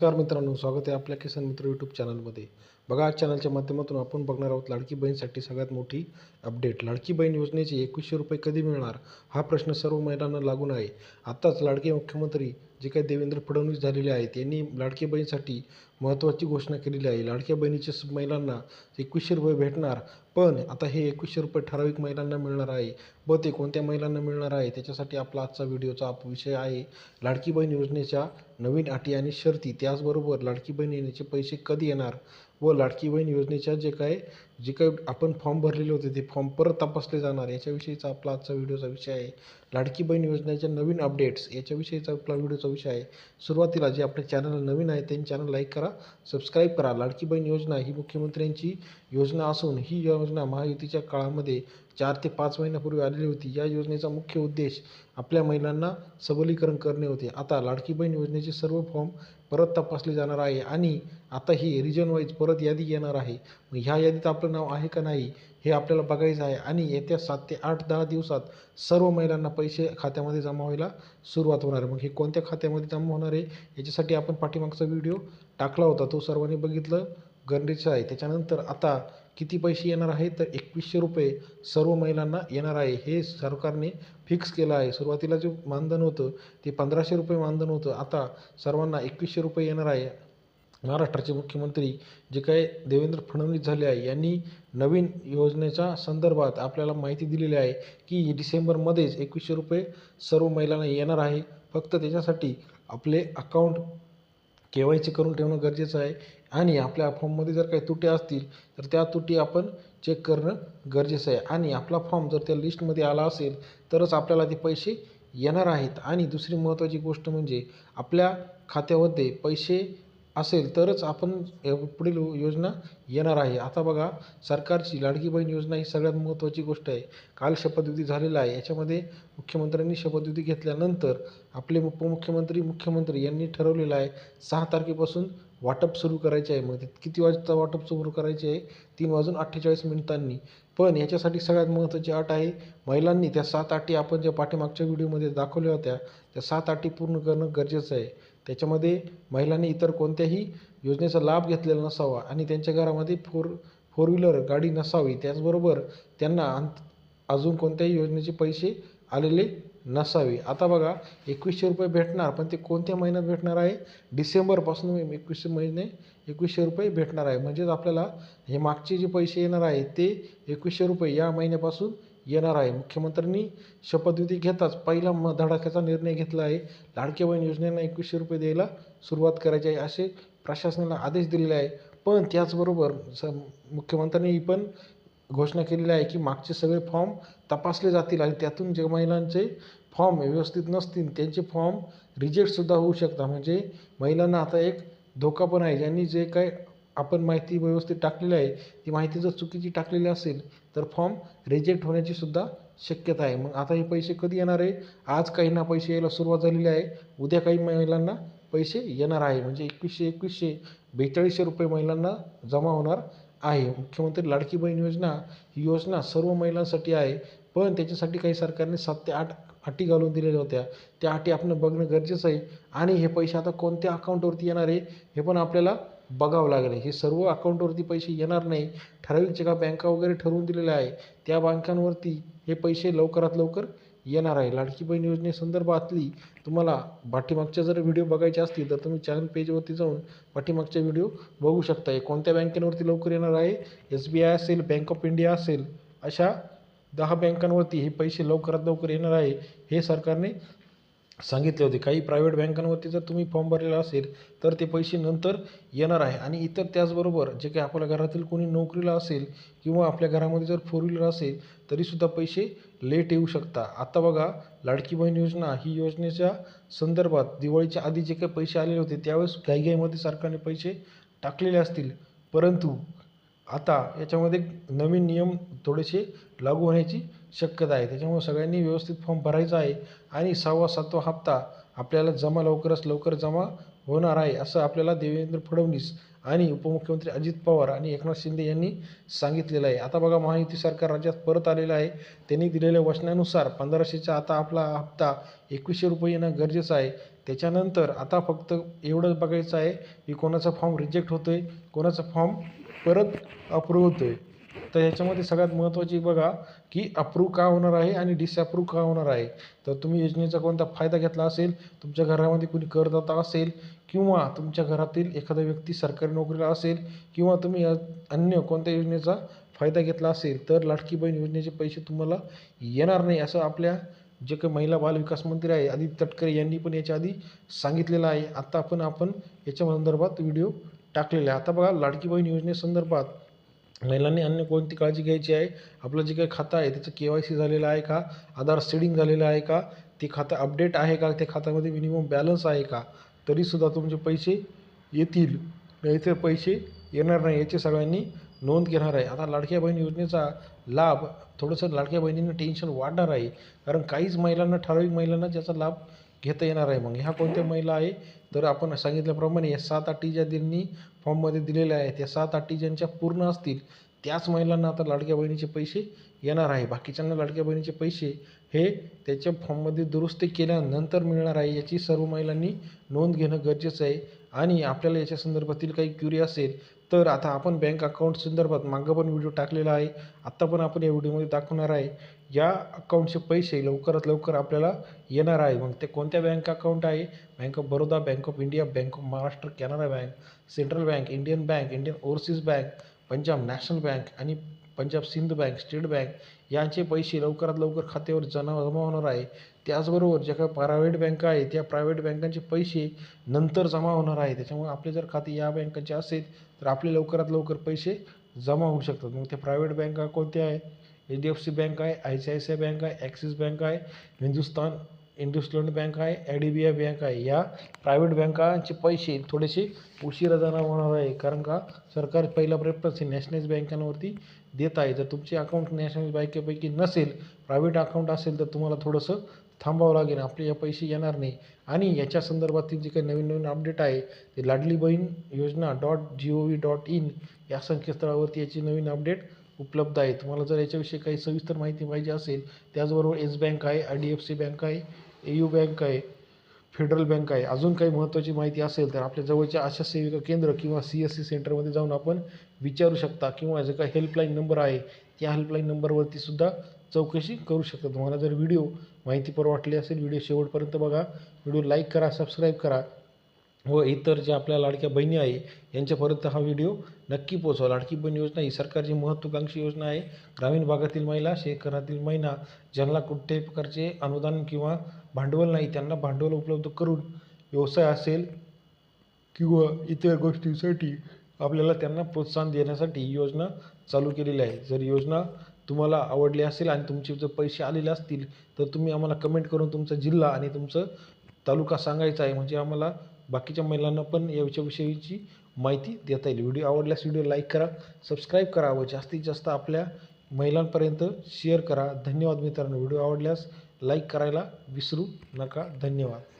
नमस्कार मित्रांनो स्वागत आहे आपल्या किसान मित्र यूट्यूब चॅनलमध्ये बघा आज चॅनलच्या माध्यमातून आपण बघणार आहोत लाडकी बहीणसाठी सगळ्यात मोठी अपडेट. लाडकी बहीण योजनेचे एकवीसशे रुपये कधी मिळणार? हा प्रश्न सर्व महिलांना लागून आहे. आत्ताच लाडके मुख्यमंत्री जे काही देवेंद्र फडणवीस झालेले आहेत यांनी लाडकी बहीणसाठी महत्त्वाची घोषणा केलेली आहे. लाडक्या बहिणीचे महिलांना एकवीसशे रुपये भेटणार पण आता हे एकवीसशे रुपये ठराविक महिलांना मिळणार आहे. व ते कोणत्या महिलांना मिळणार आहे त्याच्यासाठी आपला आजचा व्हिडिओचा आप- विषय आहे. लाडकी बहीण योजनेच्या नवीन अटी आणि शर्ती त्याचबरोबर लाडकी बहीण योजनेचे पैसे कधी येणार व लाडकी बहीण योजनेच्या जे काय जे काही आपण फॉर्म भरलेले होते ते फॉर्म परत तपासले जाणार. याच्याविषयीचा आपला आजचा व्हिडिओचा विषय आहे. लाडकी बहीण योजनेच्या नवीन अपडेट्स याच्याविषयीचा आपला व्हिडिओचा विषय आहे. सुरुवातीला जे आपल्या चॅनल नवीन आहे त्यांनी चॅनल लाईक करा सबस्क्राईब करा. लाडकी बहीण योजना ही मुख्यमंत्र्यांची योजना असून ही योजना महायुतीच्या काळामध्ये चार ते पाच महिन्यापूर्वी आलेली होती. या योजनेचा मुख्य उद्देश आपल्या महिलांना सबलीकरण करणे होते. आता लाडकी बहीण योजनेचे सर्व फॉर्म परत तपासले जाणार आहे आणि आता ही रिजन वाईज परत यादी येणार आहे. मग ह्या यादीत आपलं नाव आहे का नाही हे आपल्याला बघायचं आहे आणि येत्या सात ते आठ दहा दिवसात सर्व महिलांना पैसे खात्यामध्ये जमा व्हायला सुरुवात होणार आहे. मग हे कोणत्या खात्यामध्ये जमा होणार आहे याच्यासाठी आपण पाठीमागचा व्हिडिओ टाकला होता. तो सर्वांनी बघितलं गरजेचं आहे. त्याच्यानंतर आता किती पैसे येणार आहे? तर एकवीसशे रुपये सर्व महिलांना येणार आहे. हे सरकारने फिक्स केलं आहे. सुरुवातीला जे मानधन होतं ते पंधराशे रुपये मानधन होतं. आता सर्वांना एकवीसशे रुपये येणार आहे. महाराष्ट्राचे मुख्यमंत्री जे काय देवेंद्र फडणवीस झाले आहे यांनी नवीन योजनेच्या संदर्भात आपल्याला माहिती दिलेली आहे की डिसेंबरमध्येच एकवीसशे रुपये सर्व महिलांना येणार आहे. फक्त त्याच्यासाठी आपले अकाउंट के वाय सी करून ठेवणं गरजेचं आहे. आणि आपल्या फॉर्ममध्ये जर काही त्रुटी असतील तर त्या त्रुटी आपण चेक करणं गरजेचं आहे. आणि आपला फॉर्म जर त्या लिस्टमध्ये आला असेल तरच आपल्याला ते पैसे येणार आहेत. आणि दुसरी महत्त्वाची गोष्ट म्हणजे आपल्या खात्यामध्ये पैसे असेल तरच आपण पुढील योजना येणार आहे. आता बघा सरकारची लाडकी बहीण योजना ही सगळ्यात महत्त्वाची गोष्ट आहे. काल शपथविधी झालेला आहे. याच्यामध्ये मुख्यमंत्र्यांनी शपथविधी घेतल्यानंतर आपले उपमुख्यमंत्री मुख्यमंत्री यांनी ठरवलेलं आहे सहा तारखेपासून वाटप सुरू करायचे आहे. मग किती वाजता वाटप सुरू करायचे आहे? तीन वाजून अठ्ठेचाळीस मिनिटांनी. पण याच्यासाठी सगळ्यात महत्त्वाची अट आहे महिलांनी त्या सात अटी आपण ज्या पाठीमागच्या व्हिडिओमध्ये दाखवल्या होत्या त्या सात अटी पूर्ण करणं गरजेचं आहे. त्याच्यामध्ये महिलांनी इतर कोणत्याही योजनेचा लाभ घेतलेला नसावा आणि त्यांच्या घरामध्ये फोर फोर व्हीलर गाडी नसावी त्याचबरोबर त्यांना अंत अजून कोणत्याही योजनेचे पैसे आलेले नसावे. आता बघा एकवीसशे रुपये भेटणार पण ते कोणत्या महिन्यात भेटणार आहे? डिसेंबरपासून एकवीसशे महिने एकवीसशे रुपये भेटणार आहे. म्हणजेच आपल्याला हे मागचे जे पैसे येणार आहे ते एकवीसशे रुपये या महिन्यापासून येणार आहे. मुख्यमंत्र्यांनी शपथविधी घेताच पहिला म धडाक्याचा निर्णय घेतला आहे. लाडक्या बहीण योजनेला एकवीसशे रुपये द्यायला सुरुवात करायची आहे असे प्रशासनाला आदेश दिलेले आहे. पण त्याचबरोबर स मुख्यमंत्र्यांनी पण घोषणा केलेली आहे की मागचे सगळे फॉर्म तपासले जातील आणि त्यातून जे महिलांचे फॉर्म व्यवस्थित नसतील त्यांचे फॉर्म रिजेक्टसुद्धा होऊ शकतात. म्हणजे महिलांना आता एक धोका पण आहे. ज्यांनी जे काय आपण माहिती व्यवस्थित टाकलेली आहे ती माहिती जर चुकीची टाकलेली असेल तर फॉर्म रिजेक्ट होण्याची सुद्धा शक्यता आहे. मग आता हे पैसे कधी येणार आहे? आज काहींना पैसे यायला सुरुवात झालेली आहे. उद्या काही महिलांना पैसे येणार आहे. म्हणजे एकवीसशे एकवीसशे बेचाळीसशे रुपये महिलांना जमा होणार आहे. मुख्यमंत्री लाडकी बहीण योजना ही योजना सर्व महिलांसाठी आहे. पण त्याच्यासाठी काही सरकारने सात ते आठ अटी घालून दिलेल्या होत्या. त्या अटी आपण बघणं गरजेचं आहे. आणि हे पैसे आता कोणत्या अकाउंटवरती येणार आहे? हे पण आपल्याला बघावं लागेल. हे सर्व अकाउंटवरती पैसे येणार नाही. ठराविक जे का बँका वगैरे ठरवून दिलेल्या आहे. त्या बँकांवरती हे पैसे लवकरात लवकर येणार आहे. लाडकी बहीण योजनेसंदर्भातली तुम्हाला पाठीमागच्या जर व्हिडिओ बघायचे असतील तर तुम्ही चॅनल पेजवरती जाऊन पाठीमागच्या व्हिडिओ बघू शकता. हे कोणत्या बँकेवरती लवकर येणार आहे? एस बी आय असेल बँक ऑफ इंडिया असेल अशा दहा बँकांवरती हे पैसे लवकरात लवकर येणार आहे. हे सरकारने सांगितले होते काही प्रायव्हेट बँकांवरती जर तुम्ही फॉर्म भरलेला असेल तर ते पैसे नंतर येणार आहे. आणि इतर त्याचबरोबर जे काही आपल्या घरातील कोणी नोकरीला असेल किंवा आपल्या घरामध्ये जर फोर व्हीलर असेल तरीसुद्धा पैसे लेट येऊ शकता आता बघा लाडकी बहीण योजना ही योजनेच्या संदर्भात दिवाळीच्या आधी जे काही पैसे आलेले होते त्यावेळेस घाईघाईमध्ये सरकारने पैसे टाकलेले असतील. परंतु आता याच्यामध्ये नवीन नियम थोडेसे लागू होण्याची शक्यता आहे. त्याच्यामुळे सगळ्यांनी व्यवस्थित फॉर्म भरायचा आहे आणि सहावा सातवा हप्ता आपल्याला जमा लवकरच लवकर जमा होणार आहे असं आपल्याला देवेंद्र फडणवीस आणि उपमुख्यमंत्री अजित पवार आणि एकनाथ शिंदे यांनी सांगितलेलं आहे. आता बघा महायुती सरकार राज्यात परत आलेलं आहे. त्यांनी दिलेल्या वचनानुसार पंधराशेचा आता आपला हप्ता एकवीसशे रुपये येणं गरजेचं आहे. त्याच्यानंतर आता फक्त एवढंच बघायचं आहे की कोणाचा फॉर्म रिजेक्ट होतो आहे कोणाचा फॉर्म परत अप्रूव्ह होतो आहे तर ह्याच्यामध्ये सगळ्यात महत्त्वाची बघा की अप्रूव्ह का होणार आहे आणि डिसअप्रूव्ह का होणार आहे. तर तुम्ही योजनेचा कोणता फायदा घेतला असेल तुमच्या घरामध्ये कुणी करदाता असेल किंवा तुमच्या घरातील एखादा व्यक्ती सरकारी नोकरीला असेल किंवा तुम्ही अन्य कोणत्या योजनेचा फायदा घेतला असेल तर लाडकी बहीण योजनेचे पैसे तुम्हाला येणार नाही असं आपल्या जे काही महिला बाल विकास मंत्री आहे आदित्य तटकरे यांनी पण याच्या आधी सांगितलेलं आहे. आता पण आपण याच्या संदर्भात व्हिडिओ टाकलेला आहे. आता बघा लाडकी बहीण योजनेसंदर्भात महिलांनी अन्य कोणती काळजी घ्यायची आहे? आपलं जे काही खातं आहे त्याचं के वाय सी झालेलं आहे का? आधार सीडिंग झालेलं आहे का? ते खातं अपडेट आहे का? त्या खात्यामध्ये मिनिमम बॅलन्स आहे का? तरीसुद्धा तुमचे म्हणजे पैसे येतील. नाही पैसे येणार नाही याची सगळ्यांनी नोंद घेणार आहे. आता लाडक्या बहीण योजनेचा लाभ थोडंसं लाडक्या बहिणींना टेन्शन वाढणार आहे. कारण काहीच महिलांना ठराविक महिलांना ज्याचा लाभ घेता येणार आहे. मग ह्या कोणत्या महिला आहे? तर आपण सांगितल्याप्रमाणे या सात अटी ज्या त्यांनी फॉर्ममध्ये दिलेल्या आहेत त्या सात अटी ज्यांच्या पूर्ण असतील त्याच महिलांना आता लाडक्या बहिणीचे पैसे येणार आहे. बाकीच्यांना लाडक्या बहिणीचे पैसे हे त्याच्या फॉर्ममध्ये दुरुस्ती केल्यानंतर मिळणार आहे याची सर्व महिलांनी नोंद घेणं गरजेचं आहे. आणि आपल्याला याच्या संदर्भातील काही क्युरी असेल तर आता आपण बँक अकाउंट संदर्भात मागं पण व्हिडिओ टाकलेला आहे. आत्ता पण आपण या व्हिडिओमध्ये दाखवणार आहे. या अकाउंटचे पैसे लवकरात लवकर आपल्याला येणार आहे. मग ते कोणत्या बँक अकाउंट आहे? Bank of Baroda bank of India bank of Maharashtra Canara bank central bank Indian bank Indian overseas bank Punjab national bank आणि Punjab Sind bank state bank यांचे पैसे लवकरात लवकर खात्यावर जमा जमा होणार आहे. त्याचबरोबर ज्या काही प्रायव्हेट बँका आहे त्या प्रायव्हेट बँकांचे पैसे नंतर जमा होणार आहे. त्याच्यामुळे आपले जर खाते या बँकांचे असेल तर आपले लवकरात लवकर पैसे जमा होऊ शकतात. मग त्या प्रायव्हेट बँका कोणत्या आहे? H D F C bank आहे I C I C I bank आहे ॲक्सिस बँक आहे हिंदुस्तान इंडसलँड बँक आहे I D B I bank आहे. या प्रायव्हेट बँकांचे पैसे थोडेसे उशिरा जाणार होणार आहे. कारण का? सरकार पहिला प्रेफरन्स हे नॅशनलाइज बँकांवरती देत आहे. जर तुमचे अकाउंट नॅशनलाइज बँकेपैकी नसेल प्रायव्हेट अकाउंट असेल तर तुम्हाला थोडंसं थांबावं लागेल. आपले या पैसे येणार नाही. आणि याच्या संदर्भातील जे काही नवीन नवीन अपडेट आहे ते Ladli Bahin Yojana dot G O V dot in या संकेतस्थळावरती याची नवीन अपडेट उपलब्ध आहे. तुम्हाला जर याच्याविषयी काही सविस्तर माहिती पाहिजे असेल त्याचबरोबर येस बँक आहे I D F C bank आहे यू बँक आहे फेडरल बँक आहे अजून काही महत्त्वाची माहिती असेल तर आपल्या जवळच्या आशा सेविका केंद्र किंवा सी एस सी सेंटरमध्ये जाऊन आपण विचारू शकता किंवा जे काही हेल्पलाईन नंबर आहे त्या हेल्पलाईन नंबरवरती सुद्धा चौकशी करू शकता. तुम्हाला जर व्हिडिओ माहितीपर वाटली असेल व्हिडिओ शेवटपर्यंत बघा. व्हिडिओ लाईक करा सबस्क्राईब करा. व इतर ज्या आपल्या लाडक्या बहिणी आहे यांच्यापर्यंत हा व्हिडिओ नक्की पोचवा लाडकी बहीण योजना ही सरकारची महत्त्वाकांक्षी योजना आहे. ग्रामीण भागातील महिला शहरातील महिला ज्यांना कुठल्याही प्रकारचे अनुदान किंवा भांडवल नाही त्यांना भांडवल उपलब्ध करून व्यवसाय असेल किंवा इतर गोष्टींसाठी आपल्याला त्यांना प्रोत्साहन देण्यासाठी ही योजना चालू केलेली आहे. जर योजना तुम्हाला आवडली असेल आणि तुमचे जर पैसे आलेले असतील तर तुम्ही आम्हाला कमेंट करून तुमचा जिल्हा आणि तुमचं तालुका सांगायचा आहे. म्हणजे आम्हाला बाकीच्या महिलांना पण याच्याविषयीची माहिती देता येईल. व्हिडिओ आवडल्यास व्हिडिओ लाईक करा सबस्क्राईब करा व जास्तीत जास्त आपल्या महिलांपर्यंत शेअर करा. धन्यवाद मित्रांनो. व्हिडिओ आवडल्यास लाईक करायला विसरू नका. धन्यवाद.